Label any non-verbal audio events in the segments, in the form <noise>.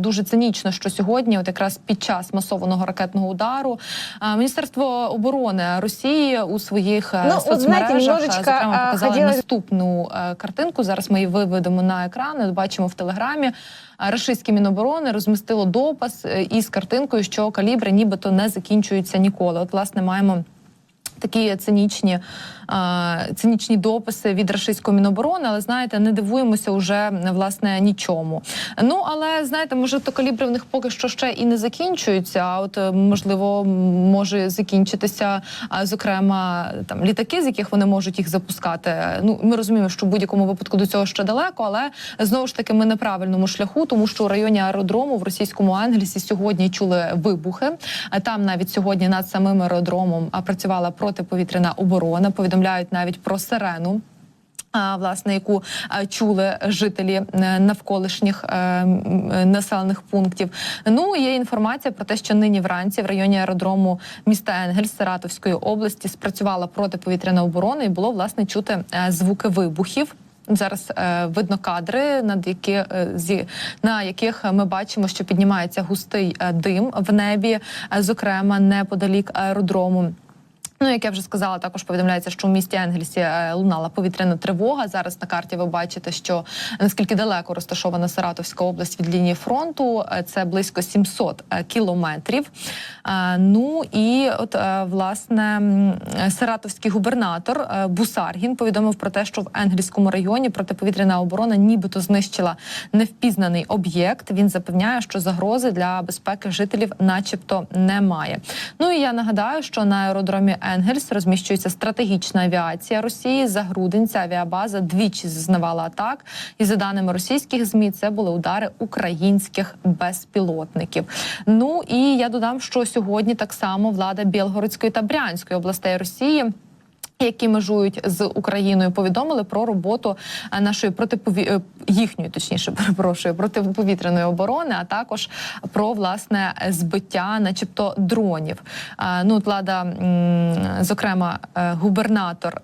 Дуже цинічно, що сьогодні, от якраз під час масованого ракетного удару, Міністерство оборони Росії у своїх е, Ну, от знаєте, соцмережах е, зокрема а, хотіла- наступну е, картинку. Зараз ми її виведемо на екран. Бачимо в телеграмі. Рашистське міноборони розмістило допис із картинкою, що калібри нібито не закінчуються ніколи. От, власне, маємо. Такі цинічні, а, цинічні дописи від рашистського міноборони, але знаєте, не дивуємося вже власне нічому. Ну але знаєте, може, то калібри в них поки що ще і не закінчуються. А от е, можливо, може закінчитися, а, зокрема, там літаки, з яких вони можуть їх запускати. Ну ми розуміємо, що в будь-якому випадку до цього ще далеко, але знову ж таки ми на правильному шляху, тому що у районі аеродрому в російському Ангельсі сьогодні чули вибухи. Там навіть сьогодні над самим аеродромом працювала протиповітряна оборона. Повідомляють навіть про сирену. Власне, яку чули жителі е, навколишніх е, е, населених пунктів. Ну є інформація про те, що нині вранці в районі аеродрому міста Енгельс Саратовської області спрацювала протиповітряна оборона і було власне чути звуки вибухів. Зараз е, видно кадри, над які е, зі на яких ми бачимо, що піднімається густий е, дим в небі, е, зокрема неподалік аеродрому. Ну, як я вже сказала, також повідомляється, що у місті Енгельсі е, лунала повітряна тривога. Зараз на карті ви бачите, що наскільки далеко розташована Саратовська область від лінії фронту. Е, Це близько 700 е, кілометрів. Ну і от власне саратовський губернатор Бусаргін повідомив про те, що в Енгельському районі протиповітряна оборона нібито знищила невпізнаний об'єкт. Він запевняє, що загрози для безпеки жителів, начебто, немає. Ну і я нагадаю, що на аеродромі Енгельс розміщується стратегічна авіація Росії. За грудень ця авіабаза двічі зазнавала атак. І за даними російських змі, це були удари українських безпілотників. Ну і я додам, що сьогодні так само влада Білгородської та Брянської областей Росії. Які межують з Україною, повідомили про роботу е, нашої протипові... е, їхньої, точніше, <laughs> перепрошую, протиповітряної оборони, а також про власне збиття, начебто, дронів. Е, Ну, влада, зокрема, губернатор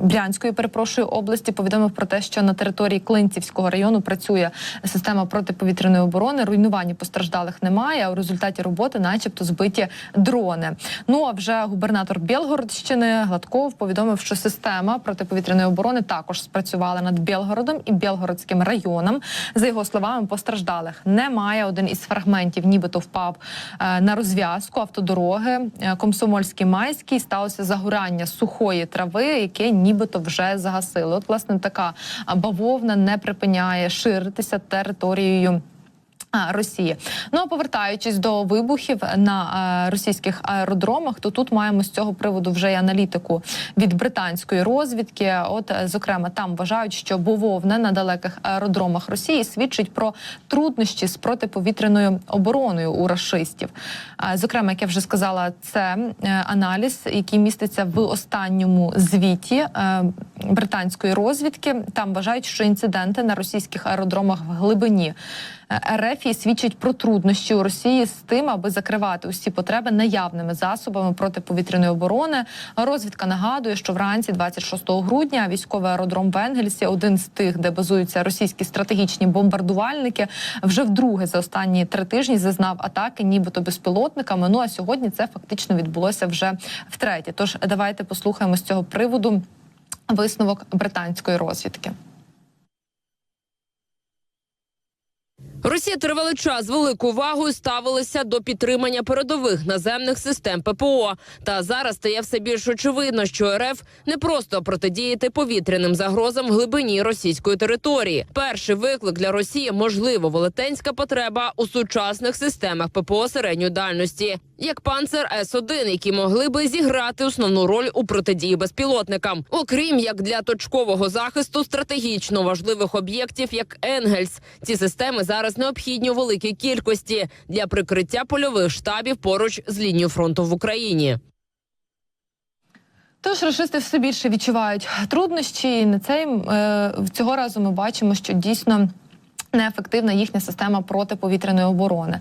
Брянської, перепрошую, області, повідомив про те, що на території Клинцівського району працює система протиповітряної оборони. Руйнувань постраждалих немає. А у результаті роботи, начебто, збиті дрони. Ну а вже губернатор Білгородщини Гладков повідомив, що система протиповітряної оборони також спрацювала над Білгородом і Білгородським районом. За його словами, постраждалих немає. Один із фрагментів, нібито впав е, на розв'язку автодороги е, Комсомольський майський. Сталося загорання сухої трави, яке нібито вже загасили. От власне така бавовна не припиняє ширитися територією. Росії. Ну а повертаючись до вибухів на е, російських аеродромах, то тут маємо з цього приводу вже й аналітику від британської розвідки. От, е, зокрема, там вважають, що бововна на далеких аеродромах Росії свідчить про труднощі з протиповітряною обороною у рашистів. Е, зокрема, як я вже сказала, це е, аналіз, який міститься в останньому звіті британської розвідки. Там вважають, що інциденти на російських аеродромах в глибині. РФ і свідчить про труднощі у Росії з тим, аби закривати усі потреби наявними засобами протиповітряної оборони. Розвідка нагадує, що вранці 26 грудня військовий аеродром в Енгельсі, один з тих, де базуються російські стратегічні бомбардувальники, вже вдруге за останні три тижні зазнав атаки, нібито безпілотниками. Ну а сьогодні це фактично відбулося вже втретє. Тож давайте послухаємо з цього приводу висновок британської розвідки. Росія тривалий час з великою увагою ставилася до підтримання передових наземних систем ППО. Та зараз стає все більш очевидно, що РФ не просто протидіяти повітряним загрозам в глибині російської території. Перший виклик для Росії можливо велетенська потреба у сучасних системах ППО середньої дальності, як панцер С 1 які могли би зіграти основну роль у протидії безпілотникам, окрім як для точкового захисту стратегічно важливих об'єктів, як Енгельс. Ці системи зараз необхідні у великій кількості для прикриття польових штабів поруч з лінією фронту в Україні. Тож рашисти все більше відчувають труднощі. І на цей е, цього разу ми бачимо, що дійсно. Неефективна їхня система протиповітряної оборони.